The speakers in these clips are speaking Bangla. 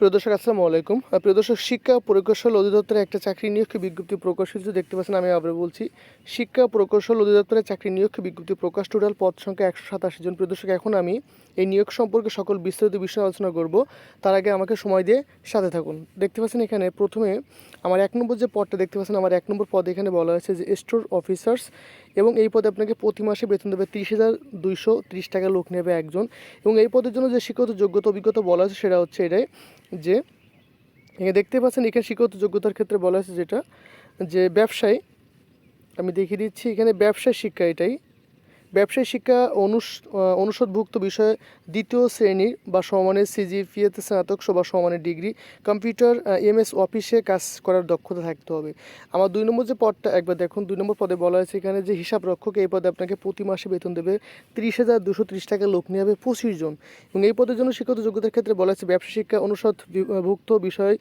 প্রিয় দর্শক আসসালামু আলাইকুম। আহ, প্রিয় দর্শক শিক্ষা প্রকৌশল অধিদপ্তরে একটা চাকরি নিয়োগ বিজ্ঞপ্তি প্রকাশিত দেখতে পাচ্ছেন আমি আবার বলছি শিক্ষা প্রকৌশল অধিদপ্তরে চাকরি নিয়োগ বিজ্ঞপ্তি প্রকাশ? টোটাল পদ সংখ্যা একশো সাতাশি জন। প্রিয় দর্শক এখন আমি এই নিয়োগ সম্পর্কে সকল বিস্তারিত বিষয়ে আলোচনা করব। তার আগে আমাকে সময় দিয়ে সাথে থাকুন। দেখতে পাচ্ছেন এখানে প্রথমে আমার এক নম্বর যে পদটা দেখতে পাচ্ছেন আমার এক নম্বর পদ এখানে বলা হয়েছে যে স্টোর অফিসার্স এবং এই পদে আপনাকে প্রতি মাসে বেতন দেবে তিরিশ হাজার দুইশো ত্রিশ টাকা লোক নেবে একজন। এবং এই পদের জন্য যে শিক্ষত যোগ্যতা, অভিজ্ঞতা বলা আছে সেটা হচ্ছে এটাই যে, এখানে দেখতে পাচ্ছেন, এখানে শিক্ষত যোগ্যতার ক্ষেত্রে বলা আছে যেটা যে ব্যবসায়, আমি দেখিয়ে দিচ্ছি, এখানে ব্যবসায় শিক্ষা এটাই। ব্যবসায়ী শিক্ষা অনুষ অনুষদভুক্ত বিষয়ে দ্বিতীয় শ্রেণির বা সমানের সিজিপিএতে স্নাতক বা সমানের ডিগ্রি, কম্পিউটার এমএস অফিসে কাজ করার দক্ষতা থাকতে হবে। আমার দুই নম্বর যে পদটা, একবার দেখুন, দুই নম্বর পদে বলা হয়েছে এখানে যে হিসাব রক্ষক, এই পদে আপনাকে প্রতি মাসে বেতন দেবে ত্রিশ হাজার দুশো ত্রিশ টাকা, লোক নিয়ে হবে পঁচিশ জন। এবং এই পদের জন্য শিক্ষত যোগ্যতার ক্ষেত্রে বলা হয়েছে ব্যবসা শিক্ষা অনুষদভুক্ত বিষয়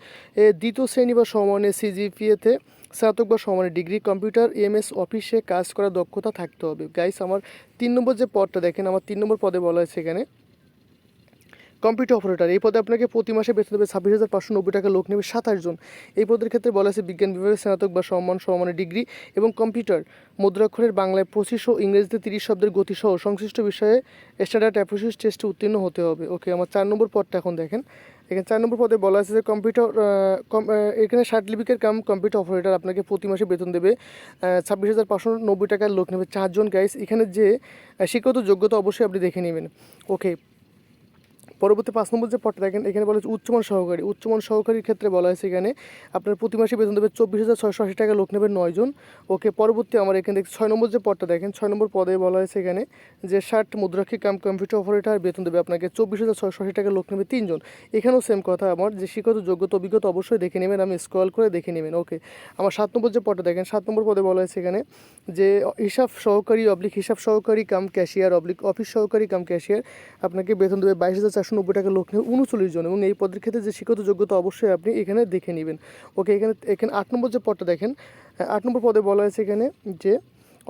দ্বিতীয় শ্রেণি বা সমানের সিজিপিএতে স্নাতক বা সমানের ডিগ্রি, কম্পিউটার এমএস অফিসে কাজ করার দক্ষতা থাকতে হবে। গাইস আমার তিন নম্বর যে পদটা দেখেন, আমার তিন নম্বর পদে বলা হয়েছে এখানে। Computer operator. এই পদে আপনাকে প্রতি মাসে বেতন দেবে ছাব্বিশ হাজার পাঁচশো নব্বই টাকা লোক নেবে সাতাশ জন। এই পদের ক্ষেত্রে বলা আছে বিজ্ঞান বিভাগে স্নাতক বা সম্মান সমানের ডিগ্রি এবং কম্পিউটার। মুদ্রাক্ষরের বাংলায় পঁচিশ ও ইংরেজিতে তিরিশ শব্দের গতিসহ সংশ্লিষ্ট বিষয়ে স্ট্যান্ডার্ড অ্যাপ্রোসিস টেস্টে উত্তীর্ণ হতে হবে। ওকে আমার চার নম্বর পদটা এখন দেখেন। এখানে চার নম্বর পদে বলা আছে যে কম্পিউটার এখানে সার্টিফিকেট কাম কম্পিউটার অপারেটর আপনাকে প্রতি মাসে বেতন দেবে ছাব্বিশ হাজার পাঁচশো নব্বই টাকার লোক নেবে চারজন। গাইস এখানে যে আহ, শিক্ষাগত যোগ্যতা অবশ্যই আপনি দেখে নেবেন। ওকে পরবর্তী পাঁচ নম্বর যে পদটা দেখেন, এখানে বলা হচ্ছে উচ্চমান সহকারী। উচ্চমান সহকারীর ক্ষেত্রে বলা হয়েছে এখানে আপনার প্রতি মাসে বেতন দেবে চব্বিশ হাজার ছয়শো আশি টাকা, লোক নেবে নয়জন। ওকে, পরবর্তী আমার এখানে দেখছি ছয় নম্বর যে পদটা দেখেন, ছয় নম্বর পদে বলা হয়েছে এখানে যে ষাট মুদ্রাক্ষী কাম কম্পিউটার অপারেটর, বেতন দেবে আপনাকে চব্বিশ হাজার ছয়শো আশি টাকা, লোক নেবে তিনজন। এখানেও সেম কথা আমার, যে শিক্ষত যোগ্যতা, অভিজ্ঞতা অবশ্যই দেখে নেবেন, আমি স্ক্রল করে দেখে নেবেন ওকে আমার সাত নম্বর যে পদটা দেখেন, সাত নম্বর পদে বলা হয়েছে এখানে যে হিসাব সহকারী, অবলিক হিসাব সহকারী কাম ক্যাশিয়ার, অবলিক অফিস সহকারী কাম ক্যাশিয়ার, আপনাকে বেতন দেবে বাইশ হাজার চারশো নব্বই টাকা লোক নেবে উনচল্লিশ জন এবং এই পদের ক্ষেত্রে যে শিক্ষত যোগ্যতা অবশ্যই আপনি এখানে দেখে নেবেন। ওকে, এখানে এখানে আট নম্বর যে পদটা দেখেন আট নম্বর পদে বলা হয়েছে এখানে যে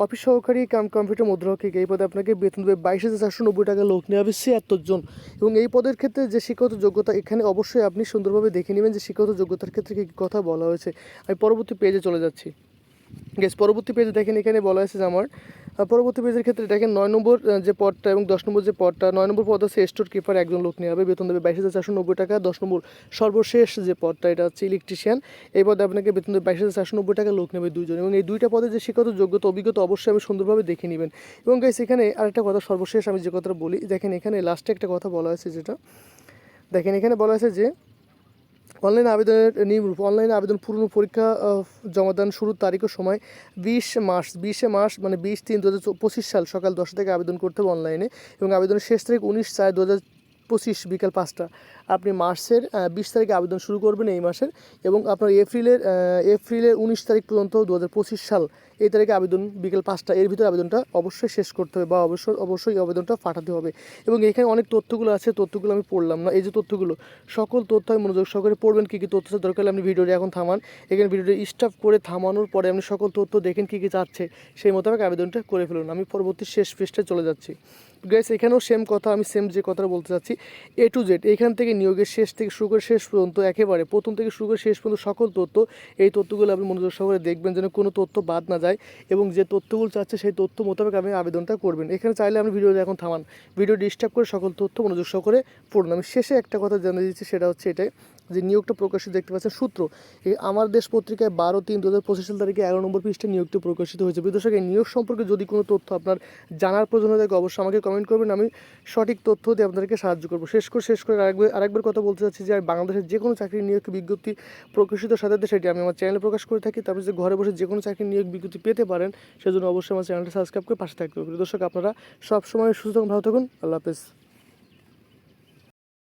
অফিস সহকারী কাম কম্পিউটার মুদ্রাক্ষিক এই পদে আপনাকে বেতন দেবে বাইশ হাজার চারশো নব্বই টাকা লোক নেওয়া হবে ছিয়াত্তর জন। এবং এই পদের ক্ষেত্রে যে শিক্ষত যোগ্যতা, এখানে অবশ্যই আপনি সুন্দরভাবে দেখে নেবেন যে শিক্ষত যোগ্যতার ক্ষেত্রে কী কথা বলা হয়েছে। আমি পরবর্তী পেজে চলে যাচ্ছি। গেস পরবর্তী পেজে দেখেন এখানে বলা হয়েছে যে আমার পরবর্তী পেজের ক্ষেত্রে দেখেন নয় নম্বর যে পদটা এবং দশ নম্বর যে পদটা, নয় নম্বর পদ আছে স্টোর কিপার, একজন লোক নিয়ে হবে, বেতন দেবে বাইশ হাজার চারশো নব্বই টাকা। দশ নম্বর সর্বশেষ যে পদটা, এটা হচ্ছে ইলেকট্রিশিয়ান এই পদে আপনাকে বেতন দেবে বাইশ হাজার চারশো নব্বই টাকা, লোক নেবে দুইজন। এবং এই দুইটা পদে যে শিক্ষত যোগ্যতা, অভিজ্ঞতা অবশ্যই আমি সুন্দরভাবে দেখে নেবেন। এবং গাইস এখানে আরেকটা কথা সর্বশেষ আমি যে কথাটা বলি, দেখেন এখানে লাস্টে একটা কথা বলা হয়েছে যেটা। দেখেন এখানে বলা হয়েছে যে অনলাইন আবেদনের নিয়মরূপ অনলাইন আবেদন পুরনো পরীক্ষা জমা জমাদান শুরুর তারিখ ও সময় বিশ মাস বিশে মাস মানে বিশ তিন দু সাল সকাল দশটা থেকে আবেদন করতে হবে অনলাইনে এবং আবেদনের শেষ তারিখ উনিশ চার দু পঁচিশ বিকাল পাঁচটা। আপনি মার্চের বিশ তারিখে আবেদন শুরু করবেন এই মাসের এবং আপনার এপ্রিলের এপ্রিলের উনিশ তারিখ পর্যন্ত দু হাজার পঁচিশ সাল এই তারিখে আবেদন বিকেল পাঁচটা, এর ভিতরে আবেদনটা অবশ্যই শেষ করতে হবে বা অবশ্যই অবশ্যই আবেদনটা পাঠাতে হবে। এবং এখানে অনেক তথ্যগুলো আছে, তথ্যগুলো আমি পড়লাম না। এই যে তথ্যগুলো, সকল তথ্য আমি মনোযোগ সহকারে পড়বেন, কী কী তথ্য দরকার হলে আপনি ভিডিওটি এখন থামান। এখানে ভিডিওটি স্টপ করে থামানোর পরে আপনি সকল তথ্য দেখেন কী কী চাচ্ছে সেই মোতাবেক আবেদনটা করে ফেলুন। আমি পরবর্তী শেষ পৃষ্ঠায় চলে যাচ্ছি। গ্যাস এখানেও সেম কথা, আমি সেম যে কথাটা বলতে চাচ্ছি এ টু জেড এখান থেকে নিয়োগের শেষ থেকে শুরু করে শেষ পর্যন্ত একেবারে, প্রথম থেকে শুরু করে শেষ পর্যন্ত সকল তথ্য, এই তথ্যগুলো আপনি মনোযোগ সহকারে দেখবেন যেন কোনো তথ্য বাদ না যায় এবং যে তথ্যগুলো চাচ্ছে সেই তথ্য মোতাবেক আপনি আবেদনটা করবেন। এখানে চাইলে আমি ভিডিওটা এখন থামান। ভিডিও ডিস্টার্ব করে সকল তথ্য মনোযোগ সহকারে পড়ুন। আমি শেষে একটা কথা জানিয়ে দিচ্ছি, সেটা হচ্ছে এটাই। যে নিয়োগটা প্রকাশিত দেখতে পাচ্ছেন সূত্র, এই আমার দেশ পত্রিকায় বারো তিন দু হাজার পঁচিশ সাল তারিখে এগারো নম্বর পৃষ্ঠে নিয়োগটি প্রকাশিত হয়েছে। বিদর্শক এই নিয়োগ সম্পর্কে যদি কোনো তথ্য আপনার জানার প্রয়োজন হয় থাকে অবশ্যই আমাকে কমেন্ট করবেন। আমি সঠিক তথ্য দিয়ে আপনাদেরকে সাহায্য করব। শেষ করে শেষ করে আরেকবার আরেকবার কথা বলতে চাচ্ছি যে, আমি বাংলাদেশের যে কোনো চাকরির নিয়োগ বিজ্ঞপ্তি প্রকাশিত সাথে সেটি আমি আমার চ্যানেলে প্রকাশ করে থাকি। তারপরে যে ঘরে বসে যে কোনো চাকরির নিয়োগ বিজ্ঞপ্তি পেতে পারেন, সেজন্য অবশ্যই আমার চ্যানেলটা সাবস্ক্রাইব করে পাশে থাকতে হবে। দর্শক, আপনারা সবসময় সুস্থ ভালো থাকুন। আল্লাহ হাফেজ।